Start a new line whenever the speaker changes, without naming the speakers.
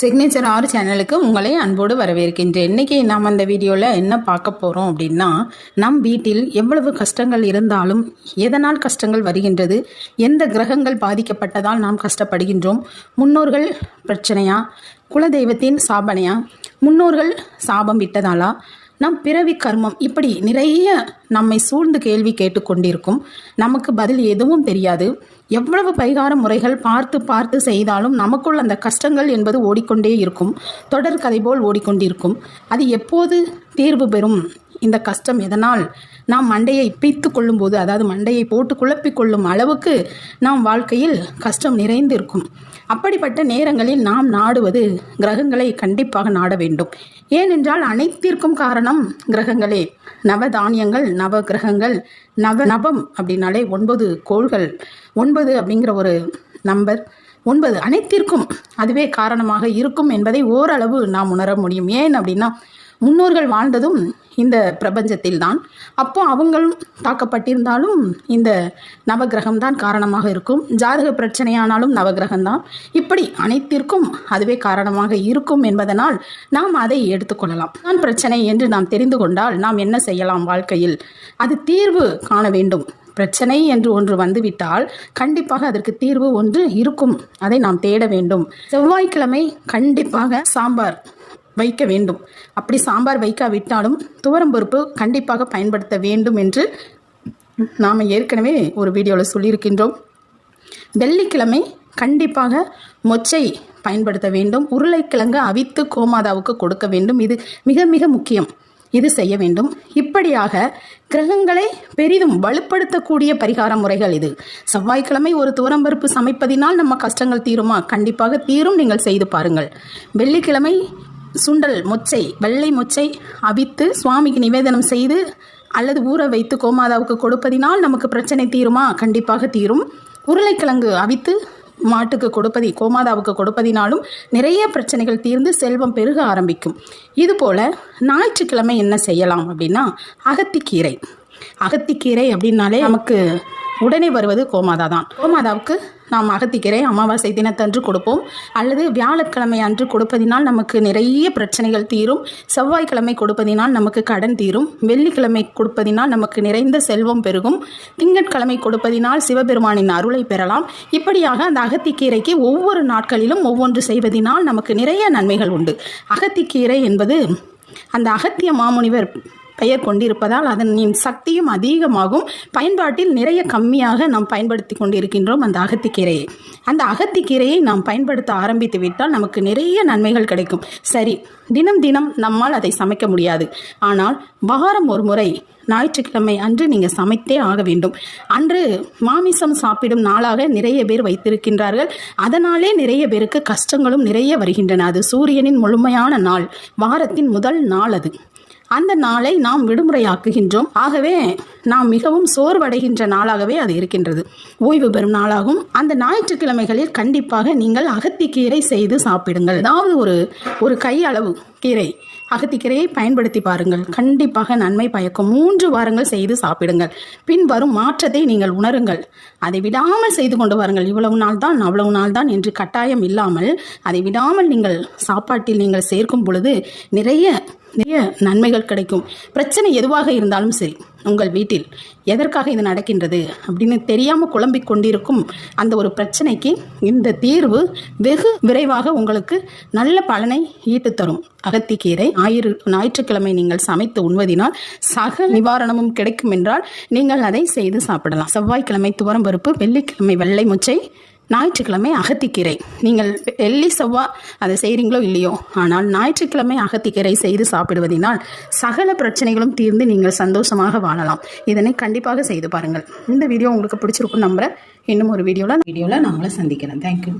Signature ஆறு சேனலுக்கு உங்களை அன்போடு வரவேற்கின்றேன். இன்றைக்கி நாம் அந்த வீடியோவில் என்ன பார்க்க போகிறோம் அப்படின்னா நம் வீட்டில் எவ்வளவு கஷ்டங்கள் இருந்தாலும் எதனால் கஷ்டங்கள் வருகின்றது எந்த கிரகங்கள் பாதிக்கப்பட்டதால் நாம் கஷ்டப்படுகின்றோம் முன்னோர்கள் பிரச்சனையா குலதெய்வத்தின் சாபனையா முன்னோர்கள் சாபம் விட்டதாலா நம் பிறவி கர்மம் இப்படி நிறைய நம்மை சூழ்ந்து கேள்வி கேட்டுக்கொண்டிருக்கும். நமக்கு பதில் எதுவும் தெரியாது. எவ்வளவு பரிகார முறைகள் பார்த்து பார்த்து செய்தாலும் நமக்குள் அந்த கஷ்டங்கள் என்பது ஓடிக்கொண்டே இருக்கும். தொடர் கதை போல் ஓடிக்கொண்டிருக்கும். அது எப்போது தீர்வு பெறும்? இந்த கஷ்டம் எதனால்? நாம் மண்டையை பிய்த்து கொள்ளும்போது அதாவது மண்டையை போட்டு குழப்பிக் கொள்ளும் அளவுக்கு நாம் வாழ்க்கையில் கஷ்டம் நிறைந்திருக்கும். அப்படிப்பட்ட நேரங்களில் நாம் நாடுவது கிரகங்களை கண்டிப்பாக நாட வேண்டும். ஏனென்றால் அனைத்திற்கும் காரணம் கிரகங்களே. நவ தானியங்கள் நவ கிரகங்கள் நவ நவம் அப்படின்னாலே ஒன்பது கோள்கள். ஒன்பது அப்படிங்கிற ஒரு நம்பர். ஒன்பது அனைத்திற்கும் அதுவே காரணமாக இருக்கும் என்பதை ஓரளவு நாம் உணர முடியும். ஏன் அப்படின்னா முன்னோர்கள் வாழ்ந்ததும் இந்த பிரபஞ்சத்தில் தான் அப்போ அவங்களும் தாக்கப்பட்டிருந்தாலும் இந்த நவகிரகம் தான் காரணமாக இருக்கும். ஜாதக பிரச்சனையானாலும் நவகிரகம்தான். இப்படி அனைத்திற்கும் அதுவே காரணமாக இருக்கும் என்பதனால் நாம் அதை எடுத்துக்கொள்ளலாம் தான் பிரச்சனை என்று நாம் தெரிந்து கொண்டால் நாம் என்ன செய்யலாம் வாழ்க்கையில்? அது தீர்வு காண வேண்டும். பிரச்சனை என்று ஒன்று வந்துவிட்டால் கண்டிப்பாக அதற்கு தீர்வு ஒன்று இருக்கும். அதை நாம் தேட வேண்டும். செவ்வாய்க்கிழமை கண்டிப்பாக சாம்பார் வைக்க வேண்டும். அப்படி சாம்பார் வைக்காவிட்டாலும் துவரம் பருப்பு கண்டிப்பாக பயன்படுத்த வேண்டும் என்று நாம் ஏற்கனவே ஒரு வீடியோவில் சொல்லியிருக்கின்றோம். வெள்ளிக்கிழமை கண்டிப்பாக மொச்சை பயன்படுத்த வேண்டும். உருளைக்கிழங்கு அவித்து கோமாதாவுக்கு கொடுக்க வேண்டும். இது மிக மிக முக்கியம். இது செய்ய வேண்டும். இப்படியாக கிரகங்களை பெரிதும் வலுப்படுத்தக்கூடிய பரிகார முறைகள் இது. செவ்வாய்க்கிழமை ஒரு துவரம்பருப்பு சமைப்பதினால் நம்ம கஷ்டங்கள் தீருமா? கண்டிப்பாக தீரும். நீங்கள் செய்து பாருங்கள். வெள்ளிக்கிழமை சுண்டல் மொச்சை வெள்ளை மொச்சை அவித்து சுவாமிக்கு நிவேதனம் செய்து அல்லது ஊற வைத்து கோமாதாவுக்கு கொடுப்பதினால் நமக்கு பிரச்சனை தீருமா? கண்டிப்பாக தீரும். உருளைக்கிழங்கு அவித்து மாட்டுக்கு கொடுப்பதி கோமாதாவுக்கு கொடுப்பதினாலும் நிறைய பிரச்சனைகள் தீர்ந்து செல்வம் பெருக ஆரம்பிக்கும். இதுபோல் ஞாயிற்றுக்கிழமை என்ன செய்யலாம் அப்படின்னா அகத்திக்கீரை. அகத்திக்கீரை அப்படின்னாலே நமக்கு உடனே வருவது கோமாதா தான் கோமாதாவுக்கு நாம் அகத்திக்கீரை அமாவாசை தினத்தன்று கொடுப்போம். அல்லது வியாழக்கிழமை அன்று கொடுப்பதினால் நமக்கு நிறைய பிரச்சனைகள் தீரும். செவ்வாய்க்கிழமை கொடுப்பதினால் நமக்கு கடன் தீரும். வெள்ளிக்கிழமை கொடுப்பதினால் நமக்கு நிறைந்த செல்வம் பெருகும். திங்கட்கிழமை கொடுப்பதினால் சிவபெருமானின் அருளை பெறலாம். இப்படியாக அந்த அகத்திக்கீரைக்கு ஒவ்வொரு நாட்களிலும் ஒவ்வொன்று செய்வதினால் நமக்கு நிறைய நன்மைகள் உண்டு. அகத்திக்கீரை என்பது அந்த அகத்திய மாமுனிவர் பெயர் கொண்டிருப்பதால் அதனின் சக்தியும் அதிகமாகும். பயன்பாட்டில் நிறைய கம்மியாக நாம் பயன்படுத்தி கொண்டிருக்கின்றோம் அந்த அகத்திக்கீரையை அந்த அகத்திக்கீரையை நாம் பயன்படுத்த ஆரம்பித்து விட்டால் நமக்கு நிறைய நன்மைகள் கிடைக்கும். சரி தினம் தினம் நம்மால் அதை சமைக்க முடியாது. ஆனால் வாரம் ஒரு முறை ஞாயிற்றுக்கிழமை அன்று நீங்கள் சமைத்தே ஆக வேண்டும். அன்று மாமிசம் சாப்பிடும் நாளாக நிறைய பேர் வைத்திருக்கின்றார்கள். அதனாலே நிறைய பேருக்கு கஷ்டங்களும் நிறைய வருகின்றன. அது சூரியனின் முழுமையான நாள். வாரத்தின் முதல் நாள் அது. அந்த நாளை நாம் விடுமுறையாக்குகின்றோம். ஆகவே நாம் மிகவும் சோர்வடைகின்ற நாளாகவே அது இருக்கின்றது. ஓய்வு பெறும் நாளாகும். அந்த ஞாயிற்றுக்கிழமைகளில் கண்டிப்பாக நீங்கள் அகத்திக்கீரை செய்து சாப்பிடுங்கள். அதாவது ஒரு ஒரு கை அளவு கீரை அகத்திக்கரையை பயன்படுத்தி பாருங்கள். கண்டிப்பாக நன்மை பயக்கும். மூன்று வாரங்கள் செய்து சாப்பிடுங்கள். பின் வரும் மாற்றத்தை நீங்கள் உணருங்கள். அதை விடாமல் செய்து கொண்டு வாருங்கள். இவ்வளவு நாள் தான் அவ்வளவு நாள் தான் என்று கட்டாயம் இல்லாமல் அதை விடாமல் நீங்கள் சாப்பாட்டில் நீங்கள் சேர்க்கும் பொழுது நிறைய நிறைய நன்மைகள் கிடைக்கும். பிரச்சனை எதுவாக இருந்தாலும் சரி. உங்கள் வீட்டில் எதற்காக இது நடக்கின்றது அப்படின்னு தெரியாமல் குழம்பிக் கொண்டிருக்கும் அந்த ஒரு பிரச்சனைக்கு இந்த தீர்வு வெகு விரைவாக உங்களுக்கு நல்ல பலனை ஈட்டு தரும். அகத்திக்கீரை ஞாயிறு ஞாயிற்றுக்கிழமை நீங்கள் சமைத்து உண்வதினால் சக நிவாரணமும் கிடைக்கும் என்றால் நீங்கள் அதை செய்து சாப்பிடலாம். செவ்வாய்க்கிழமை துவரம்பருப்பு வெள்ளிக்கிழமை வெள்ளை முச்சை ஞாயிற்றுக்கிழமை அகத்திக்கீரை. நீங்கள் வெள்ளி செவ்வாய் அதை செய்கிறீங்களோ இல்லையோ ஆனால் ஞாயிற்றுக்கிழமை அகத்திக்கீரை செய்து சாப்பிடுவதினால் சகல பிரச்சனைகளும் தீர்ந்து நீங்கள் சந்தோஷமாக வாழலாம். இதனை கண்டிப்பாக செய்து பாருங்கள். இந்த வீடியோ உங்களுக்கு பிடிச்சிருக்கும் நம்புகிறேன் இன்னும் ஒரு வீடியோவில் வீடியோவில் நாங்களும் சந்திக்கிறேன் தேங்க்யூ